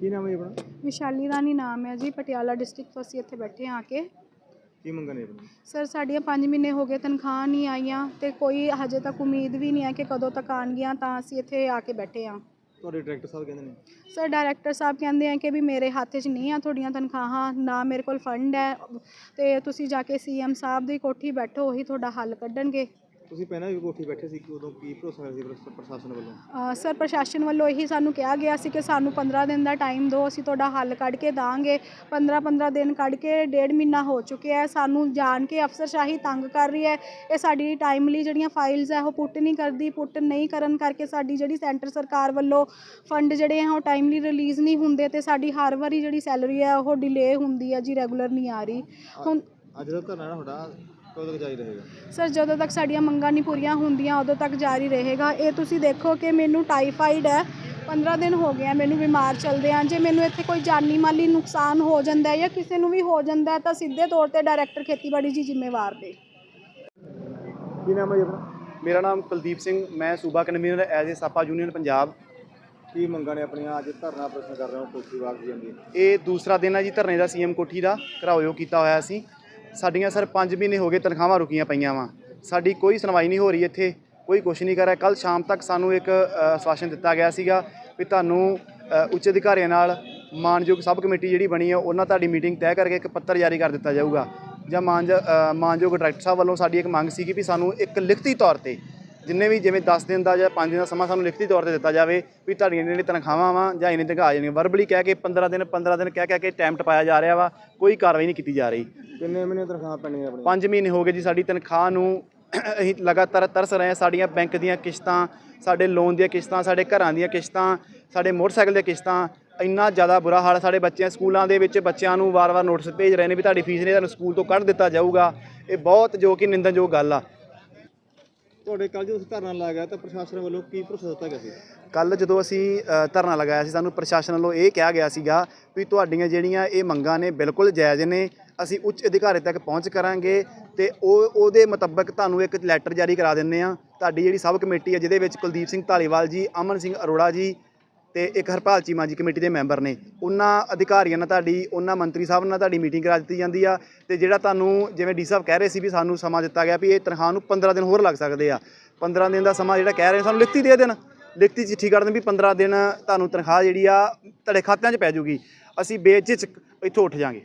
ਕੀ ਨਾਮ ਹੈ ਜੀ ਆਪਣਾ? ਵਿਸ਼ਾਲੀ ਰਾਣੀ ਨਾਮ ਹੈ ਜੀ ਪਟਿਆਲਾ ਡਿਸਟ੍ਰਿਕਟ ਤੋਂ ਅਸੀਂ ਇੱਥੇ ਬੈਠੇ ਹਾਂ ਆ ਕੇ। ਕੀ ਮੰਗਾਂ ਨੇ ਆਪਣੀ ਸਰ ਸਾਡੀਆਂ 5 ਮਹੀਨੇ ਹੋ ਗਏ ਤਨਖਾਹ ਨਹੀਂ ਆਈਆਂ ਤੇ ਕੋਈ ਹਜੇ ਤੱਕ ਉਮੀਦ ਵੀ ਨਹੀਂ ਹੈ ਕਿ ਕਦੋਂ ਤੱਕ ਆਣਗੀਆਂ ਤਾਂ ਅਸੀਂ ਇੱਥੇ ਆ ਕੇ ਬੈਠੇ ਹਾਂ। ਤੁਹਾਡੇ ਡਾਇਰੈਕਟਰ ਸਾਹਿਬ ਕਹਿੰਦੇ ਨੇ? ਸਰ ਡਾਇਰੈਕਟਰ ਸਾਹਿਬ ਕਹਿੰਦੇ ਆ ਕਿ ਵੀ ਮੇਰੇ ਹੱਥ 'ਚ ਨਹੀਂ ਆ ਤੁਹਾਡੀਆਂ ਤਨਖਾਹਾਂ ਨਾ ਮੇਰੇ ਕੋਲ ਫੰਡ ਹੈ ਤੇ ਤੁਸੀਂ ਜਾ ਕੇ ਸੀਐਮ ਸਾਹਿਬ ਦੀ ਕੋਠੀ ਬੈਠੋ ਉਹੀ ਤੁਹਾਡਾ ਹੱਲ ਕੱਢਣਗੇ। ਤੁਸੀਂ ਪਹਿਲਾਂ ਵੀ ਕੋਠੀ ਬੈਠੇ ਸੀ ਕਿ ਉਦੋਂ ਕੀ ਭਰੋਸਾ ਸੀ ਪ੍ਰਸ਼- ਪ੍ਰਸ਼ਾਸਨ ਵੱਲੋਂ? ਅ, ਸਰ ਪ੍ਰਸ਼ਾਸਨ ਵੱਲੋਂ ਇਹੀ ਸਾਨੂੰ ਕਿਹਾ ਗਿਆ ਸੀ ਕਿ ਸਾਨੂੰ 15 ਦਿਨ ਦਾ ਟਾਈਮ ਦਿਓ ਅਸੀਂ ਤੁਹਾਡਾ ਹੱਲ ਕੱਢ ਕੇ ਦਾਂਗੇ। 15 15 ਦਿਨ ਕੱਢ ਕੇ ਡੇਢ ਮਹੀਨਾ ਹੋ ਚੁੱਕਿਆ ਹੈ। ਸਾਨੂੰ ਜਾਣ ਕੇ ਅਫਸਰਸ਼ਾਹੀ ਤੰਗ ਕਰ ਰਹੀ ਹੈ। ਇਹ ਸਾਡੀ ਟਾਈਮਲੀ ਜਿਹੜੀਆਂ ਫਾਈਲਸ ਹੈ ਉਹ ਪੁੱਟ ਨਹੀਂ ਕਰਦੀ ਪੁੱਟ ਨਹੀਂ ਕਰਨ ਕਰਕੇ ਸਾਡੀ ਜਿਹੜੀ ਸੈਂਟਰ ਸਰਕਾਰ ਵੱਲੋਂ ਫੰਡ ਜਿਹੜੇ ਆ ਉਹ ਟਾਈਮਲੀ ਰਿਲੀਜ਼ ਨਹੀਂ ਹੁੰਦੇ ਤੇ ਸਾਡੀ ਹਰ ਵਾਰੀ ਜਿਹੜੀ ਸੈਲਰੀ ਹੈ ਉਹ ਡਿਲੇ ਹੁੰਦੀ ਹੈ ਜੀ ਰੈਗੂਲਰ ਨਹੀਂ ਆ ਰਹੀ। ਹੁਣ ਅੱਜ ਦਾ ਧਰਨਾ ਤੁਹਾਡਾ ਕਦੋਂ ਤੱਕ ਜਾਰੀ ਰਹੇਗਾ? ਸਰ ਜਦੋਂ ਤੱਕ ਸਾਡੀਆਂ ਮੰਗਾਂ ਨਹੀਂ ਪੂਰੀਆਂ ਹੁੰਦੀਆਂ ਉਦੋਂ ਤੱਕ ਜਾਰੀ ਰਹੇਗਾ। ਇਹ ਤੁਸੀਂ ਦੇਖੋ ਕਿ ਮੈਨੂੰ ਟਾਈਫਾਈਡ ਹੈ। 15 ਦਿਨ ਹੋ ਗਏ ਆ ਮੈਨੂੰ ਬਿਮਾਰ ਚੱਲਦੇ ਆ। ਜੇ ਮੈਨੂੰ ਇੱਥੇ ਕੋਈ ਜਾਨੀ ਮਾਲੀ ਨੁਕਸਾਨ ਹੋ ਜਾਂਦਾ ਹੈ ਜਾਂ ਕਿਸੇ ਨੂੰ ਵੀ ਹੋ ਜਾਂਦਾ ਹੈ ਤਾਂ ਸਿੱਧੇ ਤੌਰ ਤੇ ਡਾਇਰੈਕਟਰ ਖੇਤੀਬਾੜੀ ਜੀ ਜ਼ਿੰਮੇਵਾਰ ਨੇ। ਕੀ ਨਾਮ ਹੈ ਜੀ ਆਪਣਾ? ਮੇਰਾ ਨਾਮ ਕੁਲਦੀਪ ਸਿੰਘ ਮੈਂ ਸੂਬਾ ਕਨਵੀਨਰ ਐਜ਼ ਏ ਸਾਪਾ ਯੂਨੀਅਨ ਪੰਜਾਬ। ਕੀ ਮੰਗਾਂ ਨੇ ਆਪਣੀਆਂ? ਅੱਜ ਧਰਨਾ ਪ੍ਰਦਰਸ਼ਨ ਕਰ ਰਹੇ ਹੋ ਕੋਠੀ ਬਾਗ ਜੀ ਇਹ ਦੂਸਰਾ ਦਿਨ ਹੈ ਜੀ ਧਰਨੇ ਦਾ ਸੀਐਮ ਕੋਠੀ ਦਾ ਘਰਾਓਯੋ ਕੀਤਾ ਹੋਇਆ ਸੀ। ਸਾਡੀਆਂ ਸਰ 5 ਮਹੀਨੇ ਹੋ ਗਏ ਤਨਖਾਹਾਂ ਰੁਕੀਆਂ ਪਈਆਂ ਵਾ। ਸਾਡੀ ਕੋਈ ਸੁਣਵਾਈ ਨਹੀਂ ਹੋ ਰਹੀ ਇੱਥੇ ਕੋਈ ਕੁਛ ਨਹੀਂ ਕਰ ਰਿਹਾ। ਕੱਲ ਸ਼ਾਮ ਤੱਕ ਸਾਨੂੰ ਇੱਕ ਅ, ਆਸ਼ਵਾਸਨ ਦਿੱਤਾ ਗਿਆ ਸੀਗਾ ਵੀ ਤੁਹਾਨੂੰ ਉੱਚ ਅਧਿਕਾਰੀਆਂ ਨਾਲ ਮਾਨਯੋਗ ਸਬ ਕਮੇਟੀ ਜਿਹੜੀ ਬਣੀ ਹੈ ਉਹਨਾਂ ਤੁਹਾਡੀ ਮੀਟਿੰਗ ਤੈਅ ਕਰਕੇ ਇੱਕ ਪੱਤਰ ਜਾਰੀ ਕਰ ਦਿੱਤਾ ਜਾਊਗਾ। ਜਾਂ ਮਾਨਜ ਮਾਨਯੋਗ ਡਾਇਰੈਕਟਰ ਸਾਹਿਬ ਵੱਲੋਂ ਸਾਡੀ ਇੱਕ ਮੰਗ ਸੀਗੀ ਵੀ ਸਾਨੂੰ ਇੱਕ ਲਿਖਤੀ ਤੌਰ ਤੇ ਜਿੰਨੇ ਵੀ ਜਿਵੇਂ 10 ਦਿਨ ਦਾ ਜਾਂ 5 ਦਿਨ ਦਾ ਸਮਾਂ ਸਾਨੂੰ ਲਿਖਤੀ ਤੌਰ ਤੇ ਦਿੱਤਾ ਜਾਵੇ ਵੀ ਤੁਹਾਡੀਆਂ ਜਿਹੜੀਆਂ ਤਨਖਾਹਾਂ ਵਾ ਜਾਂ ਇੰਨੇ ਤੱਕ ਆ ਜਾਣੀਆਂ ਵਰਬਲੀ ਕਹਿ ਕੇ 15 ਦਿਨ 15 ਦਿਨ ਕਹਿ ਕਹਿ ਕੇ ਟਾਈਮ ਟਪਾਇਆ ਜਾ ਰਿਹਾ ਵਾ ਕੋਈ ਕਾਰਵਾਈ ਨਹੀਂ ਕੀਤੀ ਜਾ ਰਹੀ। ਕਿੰਨੇ ਮਹੀਨੇ ਤਨਖਾਹ ਪੈਣੀਆਂ ਆਪਣੀਆਂ 5 ਮਹੀਨੇ ਹੋ ਗਏ ਜੀ ਸਾਡੀ ਤਨਖਾਹ ਨੂੰ ਅਸੀਂ ਲਗਾਤਾਰ ਤਰਸ ਰਹੇ ਹਾਂ ਸਾਡੀਆਂ ਬੈਂਕ ਦੀਆਂ ਕਿਸ਼ਤਾਂ ਸਾਡੇ ਲੋਨ ਦੀਆਂ ਕਿਸ਼ਤਾਂ ਸਾਡੇ ਘਰਾਂ ਦੀਆਂ ਕਿਸ਼ਤਾਂ ਸਾਡੇ ਮੋਟਰਸਾਈਕਲ ਦੀਆਂ ਕਿਸ਼ਤਾਂ ਇੰਨਾ ਜ਼ਿਆਦਾ ਬੁਰਾ ਹਾਲ ਸਾਡੇ ਬੱਚਿਆਂ ਸਕੂਲਾਂ ਦੇ ਵਿੱਚ ਬੱਚਿਆਂ ਨੂੰ ਵਾਰ-ਵਾਰ ਨੋਟਿਸ ਭੇਜ ਰਹੇ ਨੇ ਵੀ ਤੁਹਾਡੀ ਫੀਸ ਨਹੀਂ ਤੁਹਾਨੂੰ ਸਕੂਲ ਤੋਂ ਕੱਢ ਦਿੱਤਾ ਜਾਊਗਾ। ਇਹ ਬਹੁਤ ਜੋ ਕਿ ਨਿੰਦਨਯੋਗ ਗੱਲ ਆ। ਤੁਹਾਡੇ ਕੱਲ ਜਦੋਂ ਧਰਨਾ ਲਾਇਆ ਤਾਂ ਪ੍ਰਸ਼ਾਸਨ ਵੱਲੋਂ ਕੀ ਭਰੋਸਾ ਦਿੱਤਾ ਗਿਆ ਸੀ? ਕੱਲ ਜਦੋਂ ਅਸੀਂ ਧਰਨਾ ਲਗਾਇਆ ਸੀ, ਸਾਨੂੰ ਪ੍ਰਸ਼ਾਸਨ ਵੱਲੋਂ ਇਹ ਕਿਹਾ ਗਿਆ ਸੀਗਾ ਵੀ ਤੁਹਾਡੀਆਂ ਜਿਹੜੀਆਂ ਇਹ ਮੰਗਾਂ ਨੇ ਬਿਲਕੁਲ ਜਾਇਜ਼ ਨੇ, ਅਸੀਂ ਉੱਚ ਅਧਿਕਾਰੀ ਤੱਕ ਪਹੁੰਚ ਕਰਾਂਗੇ ਤੇ ਉਹ, ਉਹਦੇ ਮੁਤਾਬਕ ਤੁਹਾਨੂੰ ਇੱਕ ਲੈਟਰ ਜਾਰੀ ਕਰਾ ਦਿੰਨੇ ਆ ਤੁਹਾਡੀ ਜਿਹੜੀ ਸਬ ਕਮੇਟੀ ਹੈ, ਜਿਹਦੇ ਵਿੱਚ ਕੁਲਦੀਪ ਸਿੰਘ ਢਾਲੀਵਾਲ ਜੀ, ਅਮਨ ਸਿੰਘ ਅਰੋੜਾ ਜੀ ਤੇ ਇੱਕ ਹਰਪਾਲ ਚੀਮਾ ਜੀ ਕਮੇਟੀ ਦੇ ਮੈਂਬਰ ਨੇ। ਉਹਨਾਂ ਅਧਿਕਾਰੀਆਂ ਨਾਲ ਤੁਹਾਡੀ, ਉਹਨਾਂ ਮੰਤਰੀ ਸਾਹਿਬ ਨਾਲ ਤੁਹਾਡੀ ਮੀਟਿੰਗ ਕਰਾ ਦਿੱਤੀ ਜਾਂਦੀ ਆ ਤੇ ਜਿਹੜਾ ਤੁਹਾਨੂੰ ਜਿਵੇਂ ਡੀ ਸਾਹਿਬ ਕਹਿ ਰਹੇ ਸੀ ਵੀ ਸਾਨੂੰ ਸਮਾਂ ਦਿੱਤਾ ਗਿਆ ਵੀ ਇਹ ਤਨਖਾਹ ਨੂੰ 15 ਦਿਨ ਹੋਰ ਲੱਗ ਸਕਦੇ ਆ। 15 ਦਿਨ ਦਾ ਸਮਾਂ ਜਿਹੜਾ ਕਹਿ ਰਹੇ ਸਾਨੂੰ ਲਿਖਤੀ ਦੇ ਦੇਣ। ਲਿਖਤੀ ਚਿੱਠੀ ਕਰ ਦੇਣ ਵੀ 15 ਦਿਨ ਤੁਹਾਨੂੰ ਤਨਖਾਹ ਜਿਹੜੀ ਆ, ਤੁਹਾਡੇ ਖਾਤਿਆਂ 'ਚ ਪੈ ਜੂਗੀ। ਅਸੀਂ ਬੇਝਿਜਕ ਇੱਥੋਂ ਉੱਠ ਜਾਾਂਗੇ।